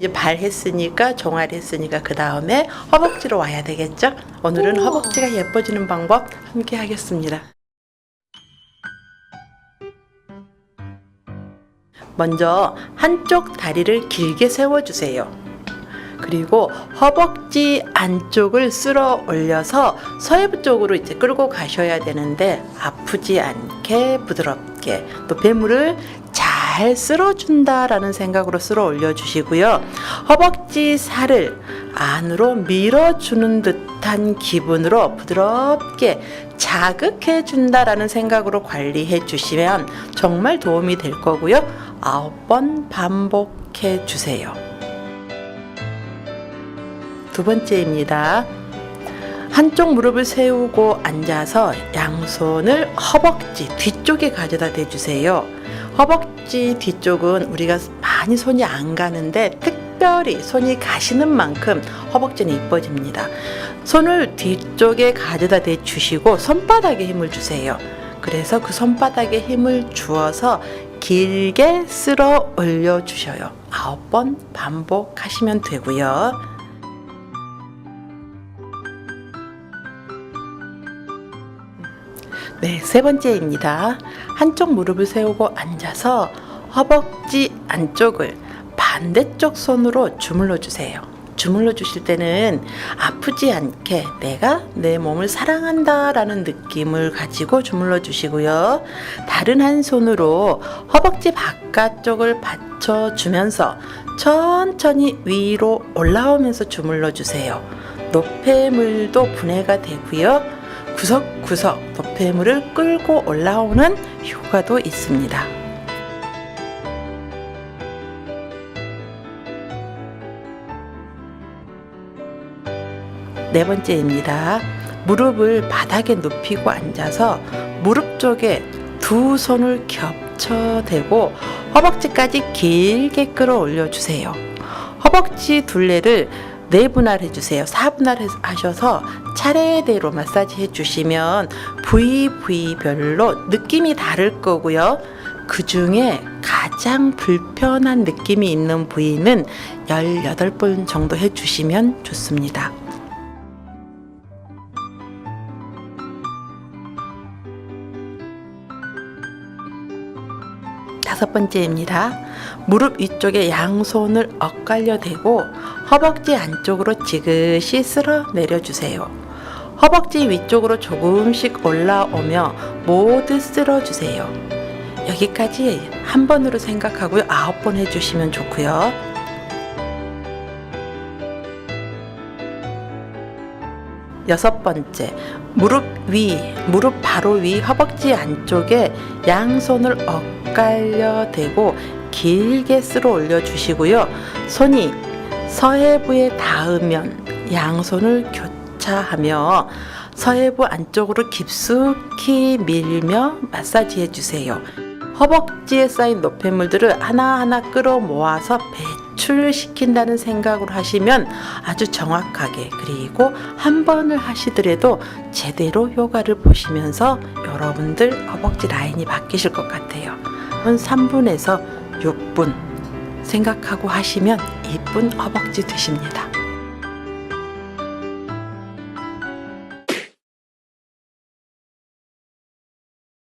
이제 발 했으니까 종아리 했으니까 그 다음에 허벅지로 와야 되겠죠? 오늘은. 허벅지가 예뻐지는 방법 함께 하겠습니다. 먼저 한쪽 다리를 길게 세워주세요. 그리고 허벅지 안쪽을 쓸어 올려서 서해부 쪽으로 이제 끌고 가셔야 되는데 아프지 않게 부드럽게 또 배물을 잘 쓸어준다라는 생각으로 쓸어 올려주시고요. 허벅지 살을 안으로 밀어주는 듯한 기분으로 부드럽게 자극해 준다라는 생각으로 관리해 주시면 정말 도움이 될 거고요. 아홉 번 반복해 주세요. 두 번째입니다. 한쪽 무릎을 세우고 앉아서 양손을 허벅지 뒤쪽에 가져다 대주세요. 허벅지 뒤쪽은 우리가 많이 손이 안 가는데 특별히 손이 가시는 만큼 허벅지는 이뻐집니다. 손을 뒤쪽에 가져다 대주시고 손바닥에 힘을 주세요. 그래서 그 손바닥에 힘을 주어서 길게 쓸어 올려 주셔요. 아홉 번 반복하시면 되고요. 네, 세 번째입니다. 한쪽 무릎을 세우고 앉아서 허벅지 안쪽을 반대쪽 손으로 주물러 주세요. 주물러 주실 때는 아프지 않게 내가 내 몸을 사랑한다 라는 느낌을 가지고 주물러 주시고요. 다른 한 손으로 허벅지 바깥쪽을 받쳐 주면서 천천히 위로 올라오면서 주물러 주세요. 노폐물도 분해가 되고요. 구석구석 노폐물을 끌고 올라오는 효과도 있습니다. 네 번째입니다. 무릎을 바닥에 눕히고 앉아서 무릎 쪽에 두 손을 겹쳐 대고 허벅지까지 길게 끌어올려 주세요. 허벅지 둘레를 네 분할 해주세요. 4분할 하셔서 차례대로 마사지 해주시면 부위 부위별로 느낌이 다를 거고요. 그 중에 가장 불편한 느낌이 있는 부위는 18번 정도 해주시면 좋습니다. 다섯 번째입니다. 무릎 위쪽에 양손을 엇갈려 대고 허벅지 안쪽으로 지그시 쓸어 내려주세요. 허벅지 위쪽으로 조금씩 올라오며 모두 쓸어주세요. 여기까지 한 번으로 생각하고요. 아홉 번 해주시면 좋고요. 여섯 번째, 무릎 위, 무릎 바로 위 허벅지 안쪽에 양손을 엇갈려 대고 길게 쓸어 올려 주시고요. 손이 서해부에 닿으면 양손을 교차하며 서해부 안쪽으로 깊숙이 밀며 마사지해 주세요. 허벅지에 쌓인 노폐물들을 하나하나 끌어 모아서 배출시킨다는 생각으로 하시면 아주 정확하게 그리고 한 번을 하시더라도 제대로 효과를 보시면서 여러분들 허벅지 라인이 바뀌실 것 같아요. 한 3분에서 6분 생각하고 하시면 이쁜 허벅지 되십니다.